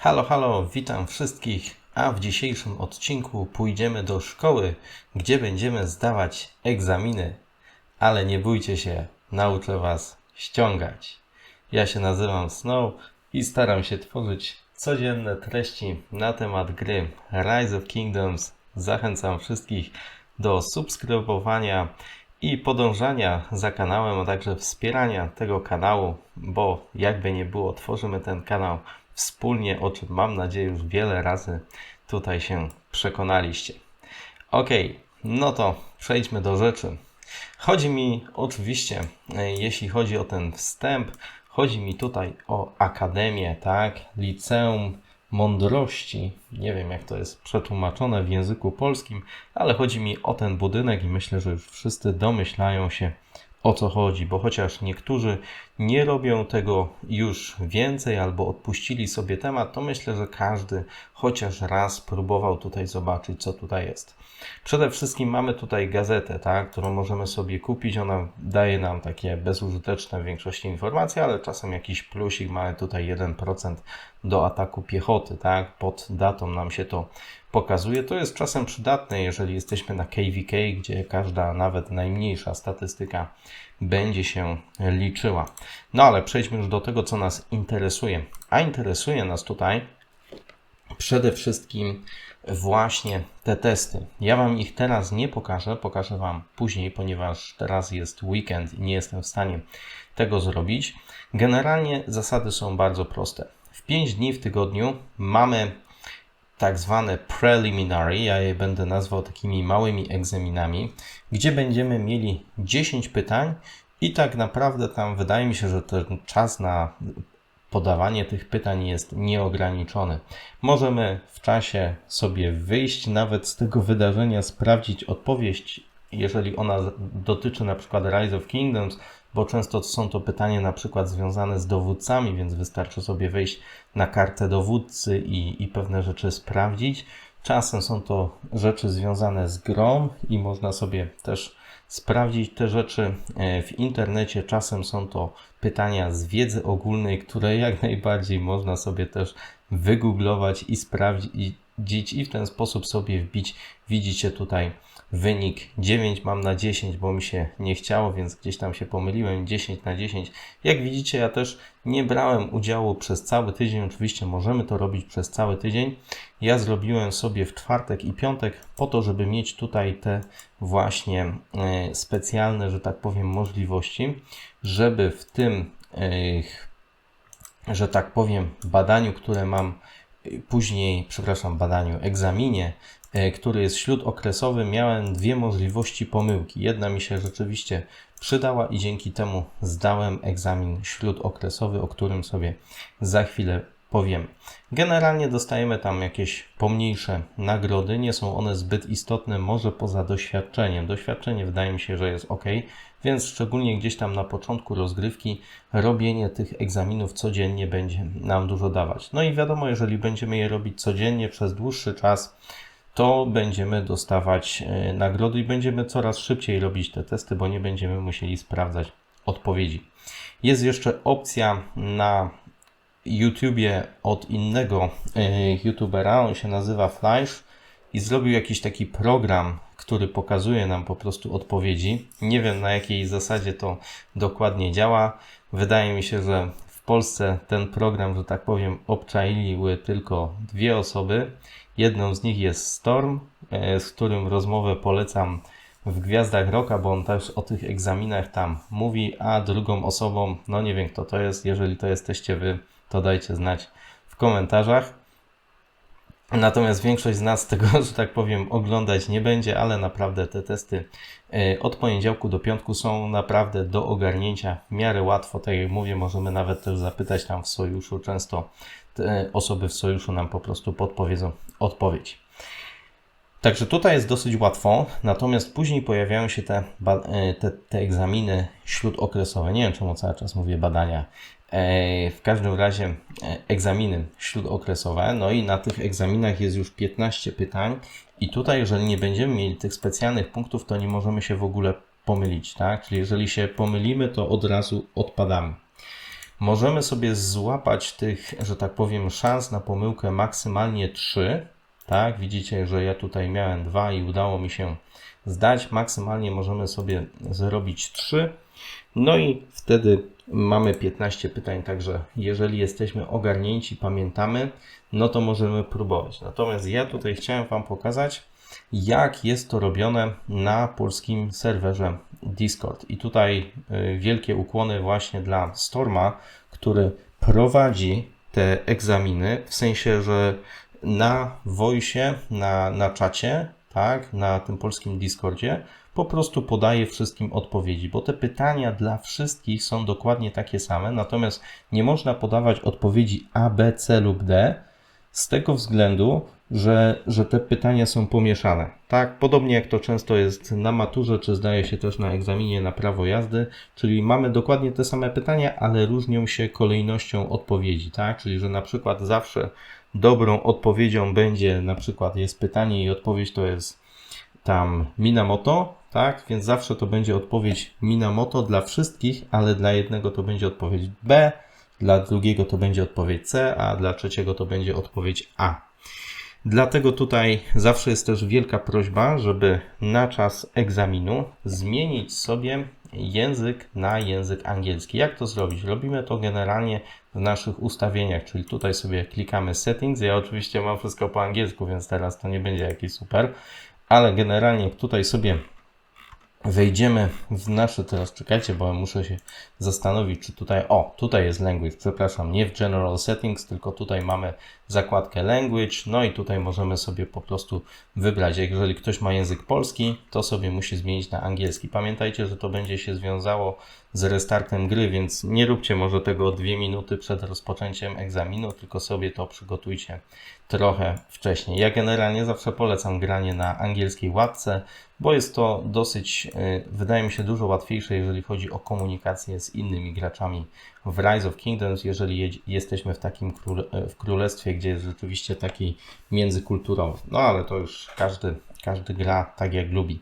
Halo, halo, witam wszystkich. A w dzisiejszym odcinku pójdziemy do szkoły, gdzie będziemy zdawać egzaminy. Ale nie bójcie się, nauczę Was ściągać. Ja się nazywam Snow i staram się tworzyć codzienne treści na temat gry Rise of Kingdoms. Zachęcam wszystkich do subskrybowania i podążania za kanałem, a także wspierania tego kanału, bo jakby nie było, tworzymy ten kanał wspólnie, o czym mam nadzieję już wiele razy tutaj się przekonaliście. Ok, no to przejdźmy do rzeczy. Chodzi mi oczywiście, e, jeśli chodzi o ten wstęp, chodzi mi tutaj o Akademię, tak? Liceum Mądrości. Nie wiem, jak to jest przetłumaczone w języku polskim, ale chodzi mi o ten budynek i myślę, że już wszyscy domyślają się, o co chodzi, bo chociaż niektórzy nie robią tego już więcej albo odpuścili sobie temat, to myślę, że każdy chociaż raz próbował tutaj zobaczyć, co tutaj jest. Przede wszystkim mamy tutaj gazetę, tak, którą możemy sobie kupić. Ona daje nam takie bezużyteczne w większości informacje, ale czasem jakiś plusik mamy tutaj 1% do ataku piechoty, tak. Pod datą nam się to pokazuje. To jest czasem przydatne, jeżeli jesteśmy na KVK, gdzie każda, nawet najmniejsza statystyka będzie się liczyła. No ale przejdźmy już do tego, co nas interesuje. A interesuje nas tutaj przede wszystkim właśnie te testy. Ja Wam ich teraz nie pokażę, pokażę Wam później, ponieważ teraz jest weekend i nie jestem w stanie tego zrobić. Generalnie zasady są bardzo proste. W 5 dni w tygodniu mamy tak zwane preliminary, ja je będę nazwał takimi małymi egzaminami, gdzie będziemy mieli 10 pytań i tak naprawdę tam wydaje mi się, że ten czas na podawanie tych pytań jest nieograniczony. Możemy w czasie sobie wyjść nawet z tego wydarzenia, sprawdzić odpowiedź, jeżeli ona dotyczy na przykład Rise of Kingdoms, bo często są to pytania na przykład związane z dowódcami, więc wystarczy sobie wejść na kartę dowódcy i, i pewne rzeczy sprawdzić. Czasem są to rzeczy związane z grą i można sobie też sprawdzić te rzeczy e, w internecie. Czasem są to pytania z wiedzy ogólnej, które jak najbardziej można sobie też wygooglować i sprawdzić i w ten sposób sobie wbić. Widzicie tutaj wynik 9 mam na 10, bo mi się nie chciało, więc gdzieś tam się pomyliłem 10 na 10. Jak widzicie, ja też nie brałem udziału przez cały tydzień. Oczywiście możemy to robić przez cały tydzień. Ja zrobiłem sobie w czwartek i piątek po to, żeby mieć tutaj te właśnie e, specjalne, że tak powiem, możliwości, żeby w tym, e, że tak powiem, badaniu, które mam e, później, przepraszam, badaniu, egzaminie, który jest śródokresowy, miałem dwie możliwości pomyłki. Jedna mi się rzeczywiście przydała i dzięki temu zdałem egzamin śródokresowy, o którym sobie za chwilę powiem. Generalnie dostajemy tam jakieś pomniejsze nagrody, nie są one zbyt istotne, może poza doświadczeniem. Doświadczenie wydaje mi się, że jest ok, więc szczególnie gdzieś tam na początku rozgrywki robienie tych egzaminów codziennie będzie nam dużo dawać. No i wiadomo, jeżeli będziemy je robić codziennie przez dłuższy czas, to będziemy dostawać e, nagrody i będziemy coraz szybciej robić te testy, bo nie będziemy musieli sprawdzać odpowiedzi. Jest jeszcze opcja na YouTubie od innego e, YouTubera, on się nazywa Flash i zrobił jakiś taki program, który pokazuje nam po prostu odpowiedzi. Nie wiem na jakiej zasadzie to dokładnie działa. Wydaje mi się, że Polsce ten program, że tak powiem, obczaiły tylko dwie osoby. Jedną z nich jest Storm, e, z którym rozmowę polecam w Gwiazdach Roka, bo on też o tych egzaminach tam mówi, a drugą osobą, no nie wiem kto to jest, jeżeli to jesteście wy, to dajcie znać w komentarzach. Natomiast większość z nas tego, że tak powiem, oglądać nie będzie, ale naprawdę te testy e, od poniedziałku do piątku są naprawdę do ogarnięcia w miarę łatwo. Tak jak mówię, możemy nawet też zapytać tam w sojuszu. Często te osoby w sojuszu nam po prostu podpowiedzą odpowiedź. Także tutaj jest dosyć łatwo, natomiast później pojawiają się te, e, te, te egzaminy śródokresowe. Nie wiem, czemu cały czas mówię badania. E, w każdym razie e, egzaminy śródokresowe. No i na tych egzaminach jest już 15 pytań. I tutaj, jeżeli nie będziemy mieli tych specjalnych punktów, to nie możemy się w ogóle pomylić, tak? Czyli jeżeli się pomylimy, to od razu odpadamy. Możemy sobie złapać tych, że tak powiem, szans na pomyłkę maksymalnie 3. Tak, widzicie, że ja tutaj miałem 2 i udało mi się zdać. Maksymalnie możemy sobie zrobić 3. No i wtedy mamy 15 pytań, także jeżeli jesteśmy ogarnięci, pamiętamy, no to możemy próbować. Natomiast ja tutaj chciałem Wam pokazać, jak jest to robione na polskim serwerze Discord. I tutaj y, wielkie ukłony właśnie dla Storma, który prowadzi te egzaminy, w sensie, że na voice, na, na czacie, tak, na tym polskim Discordzie, po prostu podaje wszystkim odpowiedzi, bo te pytania dla wszystkich są dokładnie takie same, natomiast nie można podawać odpowiedzi A, B, C lub D z tego względu, że, że te pytania są pomieszane. Tak, podobnie jak to często jest na maturze, czy zdaje się też na egzaminie na prawo jazdy, czyli mamy dokładnie te same pytania, ale różnią się kolejnością odpowiedzi, tak? Czyli, że na przykład zawsze dobrą odpowiedzią będzie, na przykład jest pytanie i odpowiedź to jest tam Minamoto, tak? Więc zawsze to będzie odpowiedź Minamoto dla wszystkich, ale dla jednego to będzie odpowiedź B, dla drugiego to będzie odpowiedź C, a dla trzeciego to będzie odpowiedź A. Dlatego tutaj zawsze jest też wielka prośba, żeby na czas egzaminu zmienić sobie język na język angielski. Jak to zrobić? Robimy to generalnie w naszych ustawieniach, czyli tutaj sobie klikamy settings. Ja oczywiście mam wszystko po angielsku, więc teraz to nie będzie jakiś super, ale generalnie tutaj sobie wejdziemy w nasze, teraz czekajcie, bo muszę się zastanowić, czy tutaj, o, tutaj jest language, przepraszam, nie w general settings, tylko tutaj mamy zakładkę language, no i tutaj możemy sobie po prostu wybrać, jeżeli ktoś ma język polski, to sobie musi zmienić na angielski. Pamiętajcie, że to będzie się związało z restartem gry, więc nie róbcie może tego dwie minuty przed rozpoczęciem egzaminu, tylko sobie to przygotujcie trochę wcześniej. Ja generalnie zawsze polecam granie na angielskiej łatce, bo jest to dosyć, y, wydaje mi się, dużo łatwiejsze, jeżeli chodzi o komunikację z innymi graczami w Rise of Kingdoms, jeżeli jesteśmy w takim króle, w królestwie, gdzie jest rzeczywiście taki międzykulturowy. No ale to już każdy, każdy gra tak jak lubi.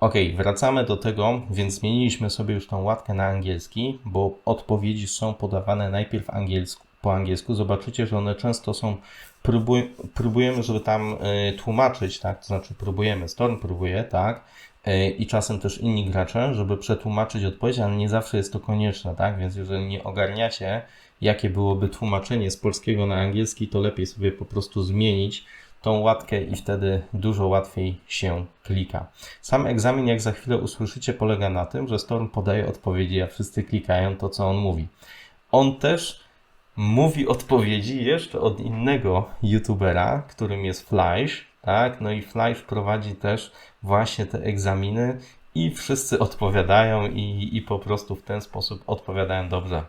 Ok, wracamy do tego, więc zmieniliśmy sobie już tą łatkę na angielski, bo odpowiedzi są podawane najpierw angielsku, po angielsku. Zobaczycie, że one często są, próbuj, próbujemy, żeby tam y, tłumaczyć, tak, to znaczy próbujemy, Storm próbuje, tak, y, i czasem też inni gracze, żeby przetłumaczyć odpowiedź, ale nie zawsze jest to konieczne, tak, więc jeżeli nie ogarniacie, jakie byłoby tłumaczenie z polskiego na angielski, to lepiej sobie po prostu zmienić tą łatkę i wtedy dużo łatwiej się klika. Sam egzamin, jak za chwilę usłyszycie, polega na tym, że Storm podaje odpowiedzi, a wszyscy klikają to, co on mówi. On też mówi odpowiedzi jeszcze od innego youtubera, którym jest Flash, tak? No i Flash prowadzi też właśnie te egzaminy i wszyscy odpowiadają i, i po prostu w ten sposób odpowiadają dobrze.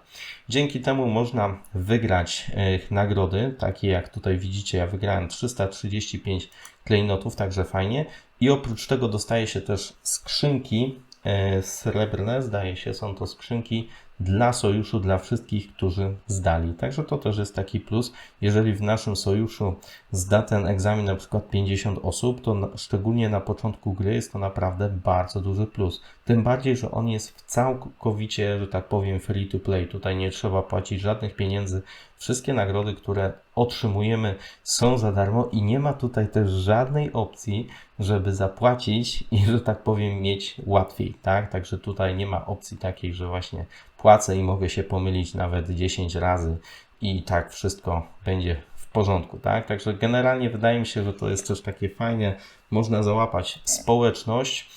Dzięki temu można wygrać e, nagrody, takie jak tutaj widzicie, ja wygrałem 335 klejnotów, także fajnie. I oprócz tego dostaje się też skrzynki e, srebrne, zdaje się, są to skrzynki dla sojuszu, dla wszystkich, którzy zdali. Także to też jest taki plus. Jeżeli w naszym sojuszu zda ten egzamin na przykład 50 osób, to na, szczególnie na początku gry jest to naprawdę bardzo duży plus. Tym bardziej, że on jest w całkowicie, że tak powiem, free to play. Tutaj nie trzeba płacić żadnych pieniędzy. Wszystkie nagrody, które otrzymujemy są za darmo i nie ma tutaj też żadnej opcji, żeby zapłacić i, że tak powiem, mieć łatwiej, tak? Także tutaj nie ma opcji takiej, że właśnie płacę i mogę się pomylić nawet 10 razy i tak wszystko będzie w porządku, tak? Także generalnie wydaje mi się, że to jest też takie fajne, można załapać społeczność.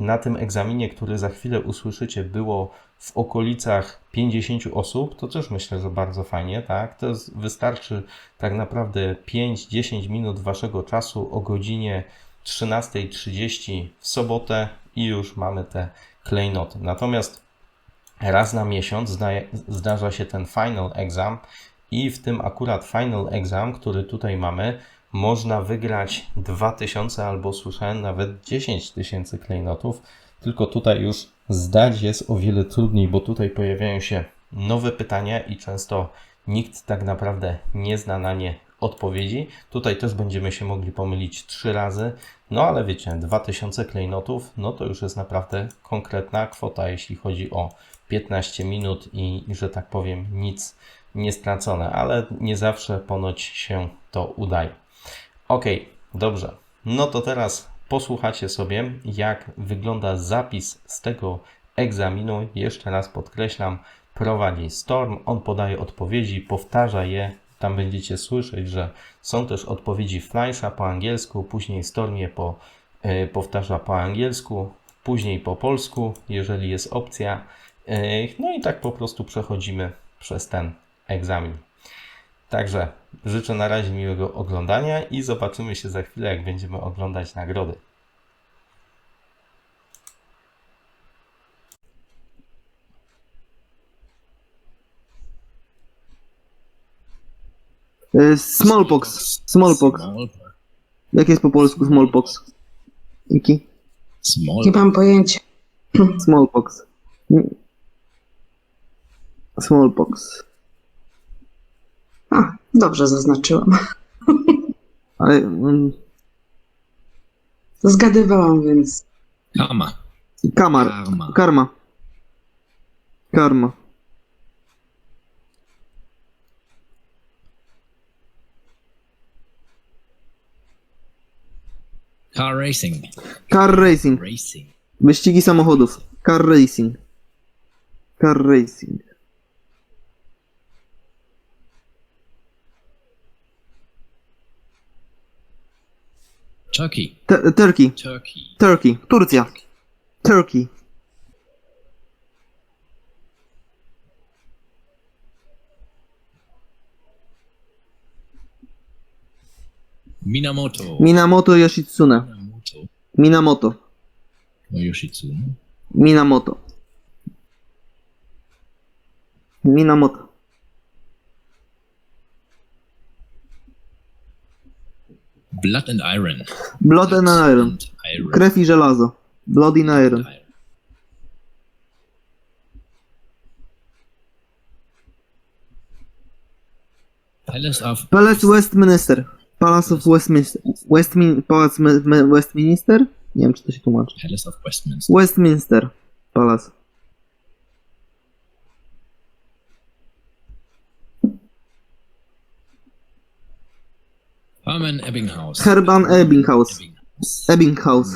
Na tym egzaminie, który za chwilę usłyszycie, było w okolicach 50 osób, to też myślę, że bardzo fajnie, tak? To jest, wystarczy tak naprawdę 5-10 minut waszego czasu o godzinie 13.30 w sobotę i już mamy te klejnoty. Natomiast raz na miesiąc zdarza się ten final exam i w tym akurat final exam, który tutaj mamy, można wygrać 2000 albo słyszałem nawet 10 tysięcy klejnotów, tylko tutaj już zdać jest o wiele trudniej, bo tutaj pojawiają się nowe pytania i często nikt tak naprawdę nie zna na nie odpowiedzi. Tutaj też będziemy się mogli pomylić trzy razy, no ale wiecie, 2000 klejnotów, no to już jest naprawdę konkretna kwota, jeśli chodzi o 15 minut i, że tak powiem, nic nie stracone, ale nie zawsze ponoć się to udaje. Ok, dobrze. No to teraz posłuchacie sobie, jak wygląda zapis z tego egzaminu. Jeszcze raz podkreślam, prowadzi Storm, on podaje odpowiedzi, powtarza je. Tam będziecie słyszeć, że są też odpowiedzi Fleischa po angielsku, później Storm je po, y, powtarza po angielsku, później po polsku, jeżeli jest opcja. Y, no i tak po prostu przechodzimy przez ten egzamin. Także życzę na razie miłego oglądania i zobaczymy się za chwilę, jak będziemy oglądać nagrody. Y, Smallpox. Smallpox. Smallpox. Jak jest po polsku smallpox? Iki? Small. Nie mam pojęcia. Smallpox. Smallpox. A, dobrze zaznaczyłam. Ale mm, Zgadywałam, więc Karma. kamar. Karma. Karma. Karma. Car racing. Car racing. Racing. Wyścigi samochodów. Car racing. Car racing. Turkey. Te- Turkey. Turkey. Turkey. Turcja. Turkey. Minamoto. Minamoto Yoshitsune. Minamoto. Minamoto. No Yoshitsune. Minamoto. Minamoto. Blood and Iron. Blood and Iron. And. Krew i żelazo. Blood in Iron. Palace of Palace Westminster. Palace of Westminster. Westmin Westminster? Nie wiem, czy to się tłumaczy. Palace of Westminster. Westminster. Palace. Herman Ebbinghaus. Herban Ebbinghaus. Ebbinghaus. Ebbinghaus.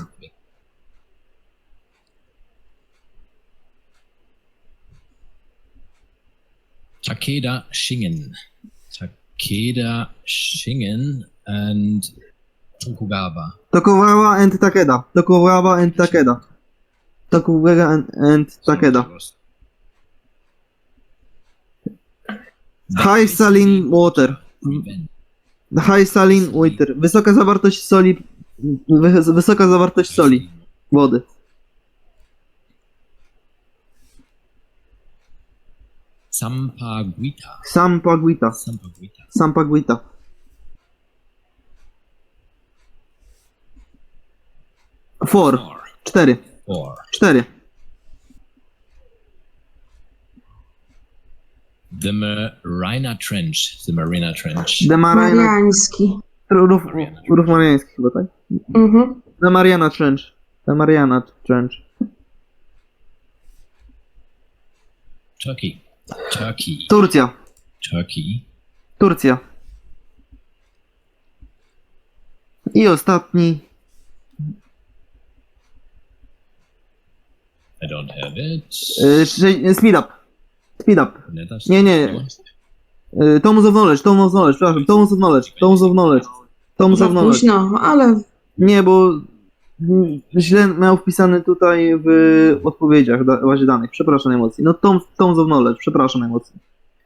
Takeda Shingen. Takeda Shingen and Tokugawa. Tokugawa and Takeda. Tokugawa and Takeda. Tokugawa and, and Takeda. High saline water. Revenge. High saline water. Wysoka zawartość soli. wy- Wysoka zawartość soli. Wody. Sampaguita. Sampaguita. Sampaguita. Sampaguita. Four. Four. Cztery. Four. Cztery. The Marina Trench. The Marina Trench. The Mariana... Mariański. Rów, rów mariański chyba, tak? Mhm. The Mariana Trench. The Mariana Trench. Turkey. Turkey. Turcja. Turkey. Turcja. I ostatni. I don't have it. y, Speed up. Speed up. Us Nie, nie. Y, Thomas of Knowledge, Thomas of Knowledge, przepraszam. Thomas of Knowledge, Thomas of Knowledge. Thomas Za of Knowledge. późno, ale Nie, bo mm, źle miał wpisany tutaj w odpowiedziach da- bazie danych. Przepraszam emocji. No Tom, Tom's of Knowledge, przepraszam emocji.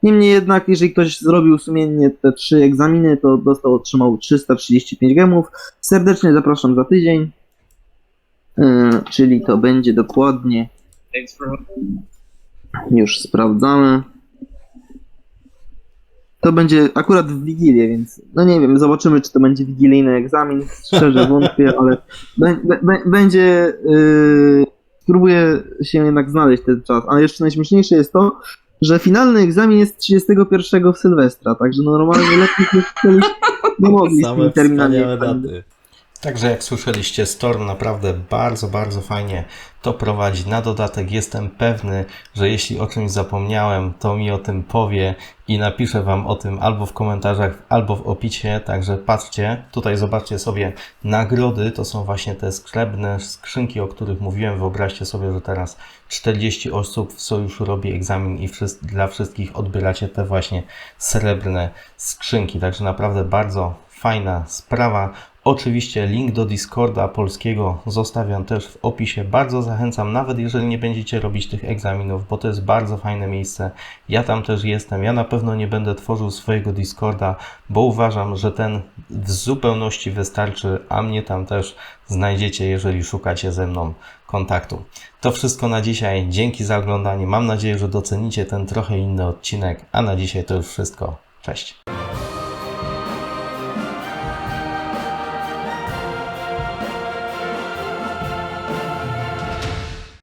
Niemniej jednak, jeżeli ktoś zrobił sumiennie te trzy egzaminy, to dostał, otrzymał 335 gemów. Serdecznie zapraszam za tydzień. Yy, czyli to będzie dokładnie. Już sprawdzamy. To będzie akurat w Wigilię, więc no nie wiem, zobaczymy, czy to będzie wigilijny egzamin. Szczerze wątpię, ale bę- bę- bę- będzie. Yy, spróbuję się jednak znaleźć ten czas. A jeszcze najśmieszniejsze jest to, że finalny egzamin jest 31 w Sylwestra, także no normalnie lepiej nie mogli z tymi terminami. egzaminów. Także jak słyszeliście, Storm naprawdę bardzo, bardzo fajnie to prowadzi. Na dodatek jestem pewny, że jeśli o czymś zapomniałem, to mi o tym powie i napiszę Wam o tym albo w komentarzach, albo w opisie. Także patrzcie, tutaj zobaczcie sobie nagrody. To są właśnie te srebrne skrzynki, o których mówiłem. Wyobraźcie sobie, że teraz 40 osób w sojuszu robi egzamin i wszyscy, dla wszystkich odbieracie te właśnie srebrne skrzynki. Także naprawdę bardzo fajna sprawa. Oczywiście link do Discorda polskiego zostawiam też w opisie. Bardzo zachęcam, nawet jeżeli nie będziecie robić tych egzaminów, bo to jest bardzo fajne miejsce. Ja tam też jestem. Ja na pewno nie będę tworzył swojego Discorda, bo uważam, że ten w zupełności wystarczy, a mnie tam też znajdziecie, jeżeli szukacie ze mną kontaktu. To wszystko na dzisiaj. Dzięki za oglądanie. Mam nadzieję, że docenicie ten trochę inny odcinek, a na dzisiaj to już wszystko. Cześć.